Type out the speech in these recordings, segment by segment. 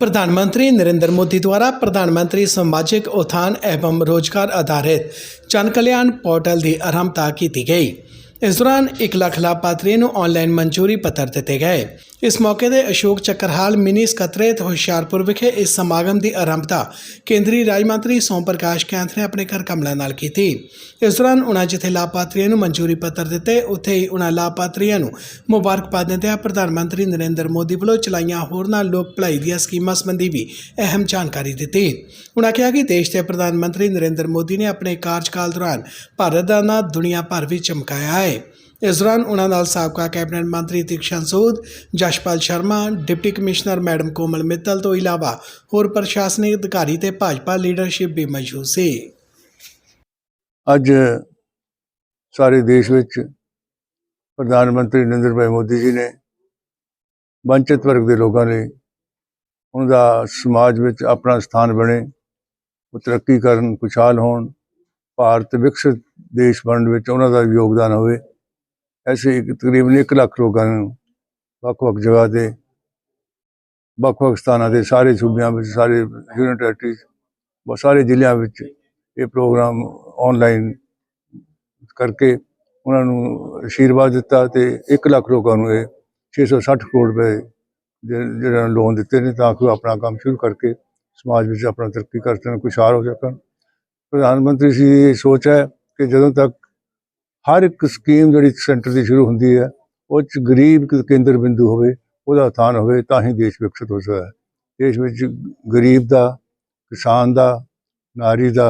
प्रधान मंत्री नरेंद्र मोदी द्वारा प्रधानमंत्री सामाजिक उत्थान एवं रोजगार आधारित जन कल्याण पोर्टल की आरंभता की गई ਇਸ ਦੌਰਾਨ 1 ਲੱਖ ਲਾਭਪਾਤਰੀਆਂ ਨੂੰ ਆਨਲਾਈਨ ਮਨਜ਼ੂਰੀ ਪੱਤਰ ਦਿੱਤੇ ਗਏ। ਇਸ ਮੌਕੇ ਤੇ ਅਸ਼ੋਕ ਚੱਕਰਹਾਲ ਮਿਨੀ ਸਕੱਤਰੇਤ ਹੁਸ਼ਿਆਰਪੁਰ ਵਿਖੇ ਇਸ ਸਮਾਗਮ ਦੀ ਆਰੰਭਤਾ ਕੇਂਦਰੀ ਰਾਜ ਮੰਤਰੀ ਸੋਮ ਪ੍ਰਕਾਸ਼ ਕੈਂਥ ਨੇ ਆਪਣੇ ਘਰ ਕਮਲਾਂ ਨਾਲ ਕੀਤੀ। ਇਸ ਦੌਰਾਨ ਉਨ੍ਹਾਂ ਜਿੱਥੇ ਲਾਭਪਾਤਰੀਆਂ ਨੂੰ ਮਨਜ਼ੂਰੀ ਪੱਤਰ ਦਿੱਤੇ। ਉੱਥੇ ਹੀ ਉਨ੍ਹਾਂ ਲਾਭਪਾਤਰੀਆਂ ਨੂੰ ਮੁਬਾਰਕਬਾਦ ਦਿੰਦਿਆਂ ਪ੍ਰਧਾਨ ਮੰਤਰੀ ਨਰਿੰਦਰ ਮੋਦੀ ਵੱਲੋਂ ਚਲਾਈਆਂ ਹੋਰਨਾਂ ਲੋਕ ਭਲਾਈ ਦੀਆਂ ਸਕੀਮਾਂ ਸੰਬੰਧੀ ਵੀ ਅਹਿਮ ਜਾਣਕਾਰੀ ਦਿੱਤੀ। ਉਨ੍ਹਾਂ ਕਿਹਾ ਕਿ ਦੇਸ਼ ਦੇ ਪ੍ਰਧਾਨ ਮੰਤਰੀ ਨਰਿੰਦਰ ਮੋਦੀ ਨੇ ਆਪਣੇ ਕਾਰਜਕਾਲ ਦੌਰਾਨ ਭਾਰਤ ਦਾ ਨਾਂ ਦੁਨੀਆ ਭਰ ਵਿੱਚ ਚਮਕਾਇਆ ਹੈ। ਇਸ ਦੌਰਾਨ ਉਨ੍ਹਾਂ ਨਾਲ ਸਾਬਕਾ ਕੈਬਨਿਟ ਮੰਤਰੀ Dikshan Sood Jaspal Sharma, deputy commissioner madam Komal Mittal ਤੋਂ ਇਲਾਵਾ ਹੋਰ ਪ੍ਰਸ਼ਾਸਨਿਕ ਅਧਿਕਾਰੀ ਤੇ ਭਾਜਪਾ ਲੀਡਰਸ਼ਿਪ ਵੀ ਮੌਜੂਦ ਸੀ। ਅੱਜ ਸਾਰੇ ਦੇਸ਼ ਵਿੱਚ ਪ੍ਰਧਾਨ ਮੰਤਰੀ ਨਰਿੰਦਰ ਭਾਈ ਮੋਦੀ ਜੀ ਨੇ ਵੰਚਿਤ ਵਰਗ ਦੇ ਲੋਕਾਂ ਲਈ ਉਹਨਾਂ ਦਾ ਸਮਾਜ ਵਿੱਚ ਆਪਣਾ ਸਥਾਨ ਬਣੇ, ਉਹ ਤਰੱਕੀ ਕਰਨ, ਖੁਸ਼ਹਾਲ ਹੋਣ, ਭਾਰਤ ਵਿਕਸਿਤ ਦੇਸ਼ ਬਣਨ ਵਿੱਚ ਉਹਨਾਂ ਦਾ ਯੋਗਦਾਨ ਹੋਵੇ। ਐਸੇ ਤਕਰੀਬਨ 1 ਲੱਖ ਲੋਕਾਂ ਨੂੰ ਵੱਖ-ਵੱਖ ਜਗ੍ਹਾ ਤੇ ਵੱਖ-ਵੱਖ ਸਥਾਨਾਂ 'ਤੇ, ਸਾਰੇ ਸੂਬਿਆਂ ਵਿੱਚ, ਸਾਰੇ ਯੂਨੀਅਨ ਟੈਰੀਟਰੀਜ਼ ਬਹੁਤ ਸਾਰੇ ਜ਼ਿਲ੍ਹਿਆਂ ਵਿੱਚ ਇਹ ਪ੍ਰੋਗਰਾਮ ਆਨਲਾਈਨ ਕਰਕੇ ਉਹਨਾਂ ਨੂੰ ਅਸ਼ੀਰਵਾਦ ਦਿੱਤਾ ਤੇ 1 ਲੱਖ ਲੋਕਾਂ ਨੂੰ ਇਹ 660 ਕਰੋੜ ਰੁਪਏ ਜਿਹੜੇ ਜਿਹੜਾ ਲੋਨ ਦਿੱਤੇ ਨੇ ਤਾਂ ਕਿ ਉਹ ਆਪਣਾ ਕੰਮ ਸ਼ੁਰੂ ਕਰਕੇ ਸਮਾਜ ਵਿੱਚ ਆਪਣਾ ਤਰੱਕੀ ਕਰ ਸਕਣ, ਖੁਸ਼ਹਾਲ ਹੋ ਸਕਣ। ਪ੍ਰਧਾਨ ਮੰਤਰੀ ਜੀ ਦੀ ਇਹ ਸੋਚ ਹੈ ਕਿ ਜਦੋਂ ਤੱਕ ਹਰ ਇੱਕ ਸਕੀਮ ਜਿਹੜੀ ਸੈਂਟਰ ਦੀ ਸ਼ੁਰੂ ਹੁੰਦੀ ਹੈ ਉਹ 'ਚ ਗਰੀਬ ਕੇਂਦਰ ਬਿੰਦੂ ਹੋਵੇ ਉਹਦਾ ਉਥਾਨ ਹੋਵੇ ਤਾਂ ਹੀ ਦੇਸ਼ ਵਿਕਸਿਤ ਹੋ ਸਕਦਾ ਹੈ। ਦੇਸ਼ ਵਿੱਚ ਗਰੀਬ ਦਾ ਕਿਸਾਨ ਦਾ ਨਾਰੀ ਦਾ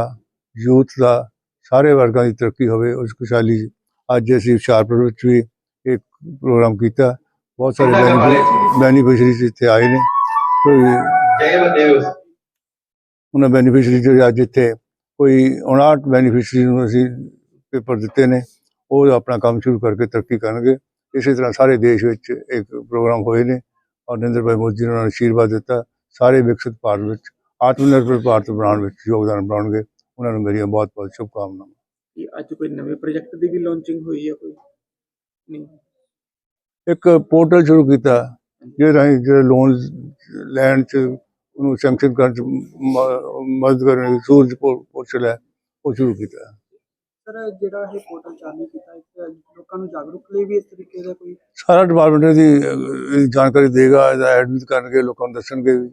ਯੂਥ ਦਾ ਸਾਰੇ ਵਰਗਾਂ ਦੀ ਤਰੱਕੀ ਹੋਵੇ ਉਸ ਖੁਸ਼ਹਾਲੀ ਅੱਜ ਅਸੀਂ ਹੁਸ਼ਿਆਰਪੁਰ ਵਿੱਚ ਵੀ ਇੱਕ ਪ੍ਰੋਗਰਾਮ ਕੀਤਾ। ਬਹੁਤ ਸਾਰੇ ਬੈਨੀਫਿਸ਼ਰੀਜ਼ ਇੱਥੇ ਆਏ ਨੇ। ਕੋਈ ਉਹਨਾਂ ਬੈਨੀਫਿਸ਼ਰੀ ਜਿਹੜੇ ਅੱਜ ਇੱਥੇ ਕੋਈ 59 ਬੈਨੀਫਿਸ਼ਰੀ ਨੂੰ ਅਸੀਂ ਪੇਪਰ ਦਿੱਤੇ ਨੇ ਉਹ ਆਪਣਾ ਕੰਮ ਸ਼ੁਰੂ ਕਰਕੇ ਤਰੱਕੀ ਕਰਨਗੇ। ਇਸੇ ਤਰ੍ਹਾਂ ਸਾਰੇ ਦੇਸ਼ ਵਿੱਚ ਇੱਕ ਪ੍ਰੋਗਰਾਮ ਹੋਏ ਨੇ ਔਰ ਨਰਿੰਦਰ ਭਾਈ ਮੋਦੀ ਨੇ ਉਹਨਾਂ ਨੂੰ ਅਸ਼ੀਰਵਾਦ ਦਿੱਤਾ। ਸਾਰੇ ਵਿਕਸਿਤ ਭਾਰਤ ਵਿੱਚ ਆਤਮ ਨਿਰਭਰ ਭਾਰਤ ਬਣਾਉਣ ਵਿੱਚ ਯੋਗਦਾਨ ਪਾਉਣਗੇ। ਉਹਨਾਂ ਨੂੰ ਮੇਰੀਆਂ ਬਹੁਤ ਬਹੁਤ ਸ਼ੁਭਕਾਮਨਾਵਾਂ। ਕਿ ਅੱਜ ਕੋਈ ਨਵੇਂ ਪ੍ਰੋਜੈਕਟ ਦੀ ਵੀ ਲਾਂਚਿੰਗ ਹੋਈ ਹੈ ਕੋਈ? ਨਹੀਂ। ਇੱਕ ਪੋਰਟਲ ਸ਼ੁਰੂ ਕੀਤਾ ਜਿਹਦੇ ਰਾਹੀਂ ਜਿਹੜੇ ਲੋਨ ਲੈਣ ਚ ਉਹਨੂੰ ਸੈਂਕਸ਼ਨ ਕਰਨ ਚ ਮ- ਮਦਦ ਕਰਨ ਲਈ ਸੂਰਜ ਪੋਰਟਲ ਹੈ ਉਹ ਸ਼ੁਰੂ ਕੀਤਾ। ਸਰ ਜਿਹੜਾ ਇਹ ਪੋਰਟਲ ਚਾਲੂ ਕੀਤਾ ਲੋਕਾਂ ਨੂੰ ਜਾਗਰੂਕ ਲਈ ਵੀ ਇਸ ਤਰੀਕੇ ਦਾ ਕੋਈ ਸਾਰਾ ਡਿਪਾਰਟਮੈਂਟ ਦੀ ਜਾਣਕਾਰੀ ਦੇਗਾ ਐਡਮਿਟ ਕਰਨਗੇ ਲੋਕਾਂ ਨੂੰ ਦੱਸਣਗੇ ਵੀ।